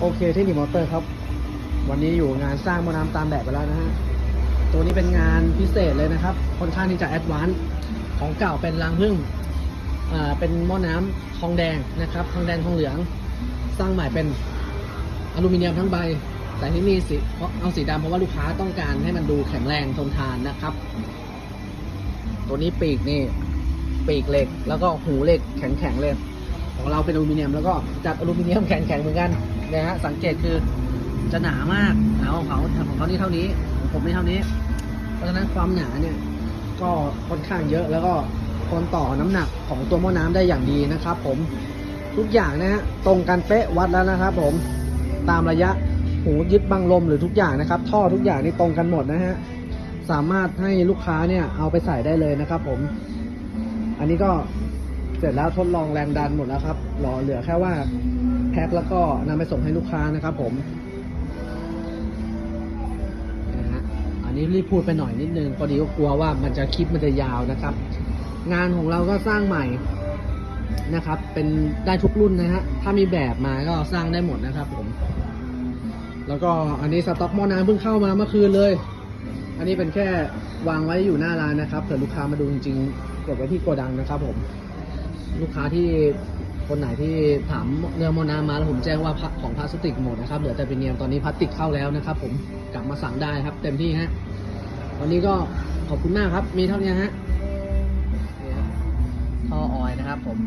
โอเคเทคนิคมอเตอร์ครับ วันนี้อยู่งานสร้างมอน้ำตามแบบไปแล้วนะฮะ ตัวนี้เป็นงานพิเศษเลยนะครับ ค่อนข้างที่จะแอดวานซ์ของเก่าเป็นรังพึ่งอ่าเป็นหม้อน้ำทองแดงนะครับ ทองแดงทองเหลือง สร้างใหม่เป็นอลูมิเนียมทั้งใบ แต่ที่นี่สีเพราะเอาสีดำเพราะว่าลูกค้าต้องการให้มันดูแข็งแรงทนทานนะครับ ตัวนี้ปีกนี่ ปีกเหล็กแล้วก็หูเหล็กแข็งๆเลย ของเราเป็นอลูมิเนียม แล้วก็จัดอลูมิเนียมแข็งๆเหมือนกันนะฮะสังเกตคือจะหนามากหนาของเขาของเขานี่เท่านี้ของผมนี่เท่านี้ เพราะฉะนั้นความหนาเนี่ยก็ค่อนข้างเยอะแล้วก็ทนต่อน้ำหนักของตัวหม้อน้ำได้อย่างดีนะครับ ผมทุกอย่างนะฮะตรงกันเป๊ะวัดแล้วนะครับ ผมตามระยะหูยึดบังลมหรือทุกอย่างนะครับ ท่อทุกอย่างนี่ตรงกันหมดนะฮะสามารถให้ลูกค้าเนี่ยเอาไปใส่ได้เลยนะครับ ผม อันนี้ก็ เสร็จแล้วทดลองแรงดันหมดแล้วครับรอเหลือแค่ว่าแพ็คแล้วก็นำไปส่งให้ลูกค้านะครับผมนะฮะอันนี้รีบพูดไปหน่อยนิดนึงพอดีก็กลัวว่ามันจะคลิปมันจะยาวนะครับ งานของเราก็สร้างใหม่นะครับ เป็นได้ทุกรุ่นนะฮะถ้ามีแบบมาก็สร้างได้หมดนะครับ ผม แล้วก็อันนี้สต็อกหม้อน้ำเพิ่งเข้ามาเมื่อคืนเลย อันนี้เป็นแค่วางไว้อยู่หน้าร้านนะครับเผื่อลูกค้ามาดูจริงๆเก็บไว้ที่โกดังนะครับผม ลูกค้าที่คนไหนที่ถามเรื่องมอน้ำมาแล้วผมแจ้งว่าพักของพลาสติกหมดนะครับเหลือแต่เป็นเนียมตอนนี้พลาสติกเข้าแล้วนะครับ ผมกลับมาสั่งได้ครับ เต็มที่ฮะวันนี้ก็ขอบคุณมากครับ มีเท่านี้ฮะท่อออยนะครับผม